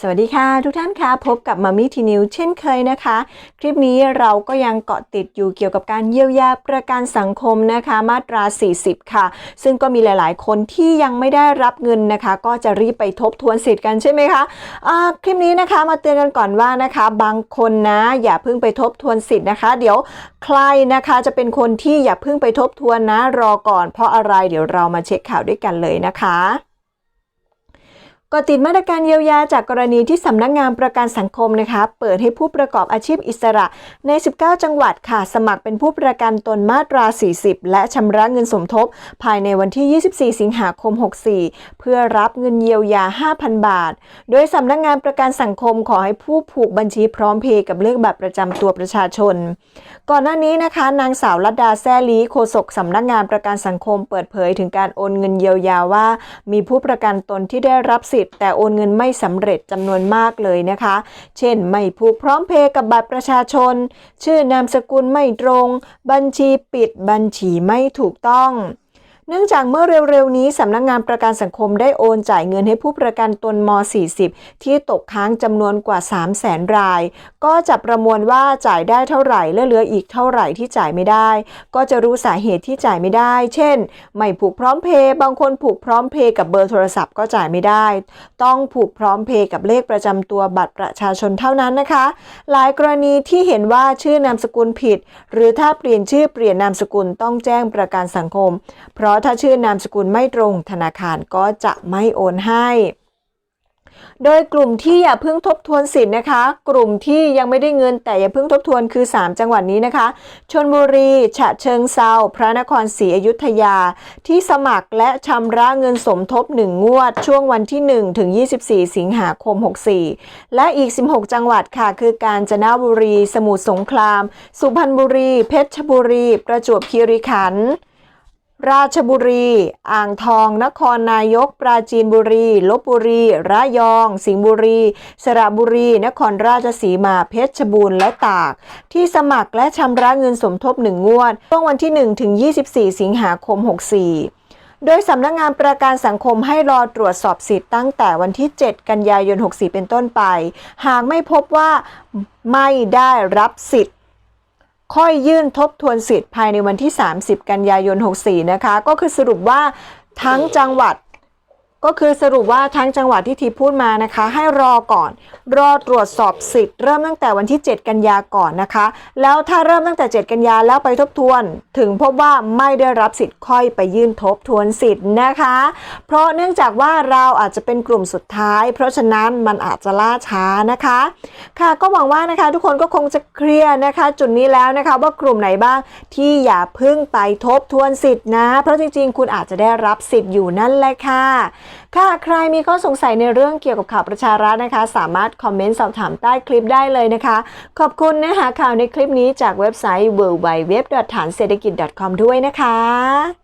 สวัสดีค่ะทุกท่านคะพบกับมามี่ทีนิวเช่นเคยนะคะ คลิปนี้เราก็ยังเกาะติดอยู่เกี่ยวกับการเยียวยาประกันสังคมนะคะมาตรา 40 ค่ะ ซึ่งก็มีหลาย ๆ คนที่ยังไม่ได้รับเงินนะคะ ก็จะรีบไปทบทวนสิทธิ์กันใช่ไหมคะอ่าคลิปนี้นะคะมาเตือนกันก่อนว่านะคะ บางคนนะอย่าเพิ่งไปทบทวนสิทธิ์นะคะ เดี๋ยวใครนะคะจะเป็นคนที่อย่าเพิ่งไปทบทวนนะรอก่อน เพราะอะไรเดี๋ยวเรามาเช็คข่าวด้วยกันเลยนะคะ ก็ติดมาตรการเยียวยาจากกรณีที่สำนักงานประกันสังคมนะคะ เปิดให้ผู้ประกอบอาชีพอิสระใน 19 จังหวัดค่ะ สมัครเป็นผู้ประกันตนมาตรา 40 และชำระเงินสมทบ ภายในวันที่ 24 สิงหาคม 64 เพื่อรับเงินเยียวยา 5,000 บาท โดยสำนักงานประกันสังคมขอให้ผู้ผูกบัญชีพร้อมเพย์กับเลขบัตรประจำตัวประชาชน ก่อนหน้านี้นะคะ นางสาวลัดดาแซ่ลีโฆษกสำนักงานประกันสังคม เปิดเผยถึงการโอนเงินเยียวยาว่า มีผู้ประกันตนที่ได้รับสิทธิแต่โอนเงินไม่สำเร็จจำนวนมากเลยนะคะ เช่น ไม่ผูกพร้อมเพย์กับบัตรประชาชน ชื่อนามสกุลไม่ตรง บัญชีปิดบัญชีไม่ถูกต้อง เนื่องจากเมื่อเร็วๆ นี้สำนักงานประกันสังคมได้โอนจ่ายเงินให้ผู้ประกันตนม 40 ที่ตกค้างจำนวนกว่า 3 0 0แสนราย ก็จะประมวลว่าจ่ายได้เท่าไหร่และเหลืออีกเท่าไหร่ที่จ่ายไม่ได้ ก็จะรู้สาเหตุที่จ่ายไม่ได้ เช่น ไม่ผูกพร้อมเพย์บางคนผูกพร้อมเพย์กับเบอร์โทรศัพท์ก็จ่ายไม่ได้ ต้องผูกพร้อมเพย์กับเลขประจำตัวบัตรประชาชนเท่านั้นนะคะ หลายกรณีที่เห็นว่าชื่อนามสกุลผิด หรือถ้าเปลี่ยนชื่อเปลี่ยนนามสกุลต้องแจ้งประกันสังคม เพราะะถ้าชื่อนามสกุลไม่ตรงธนาคารก็จะไม่โอนให้ โดยกลุ่มที่อย่าเพิ่งทบทวนสิทธิ์นะคะ กลุ่มที่ยังไม่ได้เงินแต่อย่าเพิ่งทบทวนคือ 3 จังหวัดนี้นะคะชนบุรี ฉะเชิงเซาพระนครศรีอยุธยา ที่สมัครและชำระเงินสมทบ 1 งวด ช่วงวันที่ 1 ถึง 24 สิงหาคม 64 และอีก 16 จังหวัดค่ะ คือกาญจนบุรี สมุทรสงคราม สุพรรณบุรี เพชรบุรี ประจวบคีรีขันธ์ ราชบุรี อ่างทอง นครนายก ปราจีนบุรี ลบบุรี ระยอง สิงห์บุรี สระบุรี นครราชสีมา เพชรบูรณ์ และตาก ที่สมัครและชำระเงินสมทบ1งงวดช่วงวันที่ 1 ถึง 24 สิงหาคม 64โดยสำนักงานประกันสังคมให้รอตรวจสอบสิทธิ์ตั้งแต่วันที่ 7 กันยายน 64 เป็นต้นไป หากไม่พบว่าไม่ได้รับสิทธิ์ ค่อยยื่นทบทวนสิทธิ์ภายในวันที่ 30 กันยายน 64 นะคะ ก็คือสรุปว่าทั้งจังหวัด ก็คือสรุปว่าทั้งจังหวัดที่ทีพูดมานะคะ ให้รอก่อน รอตรวจสอบสิทธิ์เริ่มตั้งแต่วันที่ 7 กันยาก่อนนะคะ แล้วถ้าเริ่มตั้งแต่ 7 กันยาแล้วไปทบทวน ถึงพบว่าไม่ได้รับสิทธิ์ค่อยไปยื่นทบทวนสิทธิ์นะคะ เพราะเนื่องจากว่าเราอาจจะเป็นกลุ่มสุดท้าย เพราะฉะนั้นมันอาจจะล่าช้านะคะ ค่ะก็หวังว่านะคะ ทุกคนก็คงจะเคลียร์นะคะ จุดนี้แล้วนะคะว่ากลุ่มไหนบ้างที่อย่าเพึ่งไปทบทวนสิทธิ์นะ เพราะจริงๆ คุณอาจจะได้รับสิทธิ์อยู่นั่นแหละค่ะค่ะใครมีข้อสงสัยในเรื่องเกี่ยวกับข่าวประชารัฐนะคะ สามารถคอมเมนต์สอบถามใต้คลิปได้เลยนะคะ ขอบคุณนะคะข่าวในคลิปนี้จากเว็บไซต์ w w w t h a n s e t h a k i t c o m ด้วยนะคะ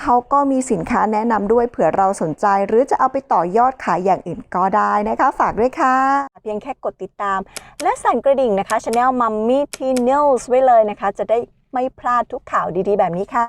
เขาก็มีสินค้าแนะนำด้วยเผื่อเราสนใจ หรือจะเอาไปต่อยอดขายอย่างอื่นก็ได้นะคะ ฝากด้วยค่ะ เพียงแค่กดติดตาม และสั่นกระดิ่งนะคะช anel Mummy Teen News ไว้เลยนะคะ จะได้ไม่พลาดทุกข่าวดีๆ แบบนี้ค่ะ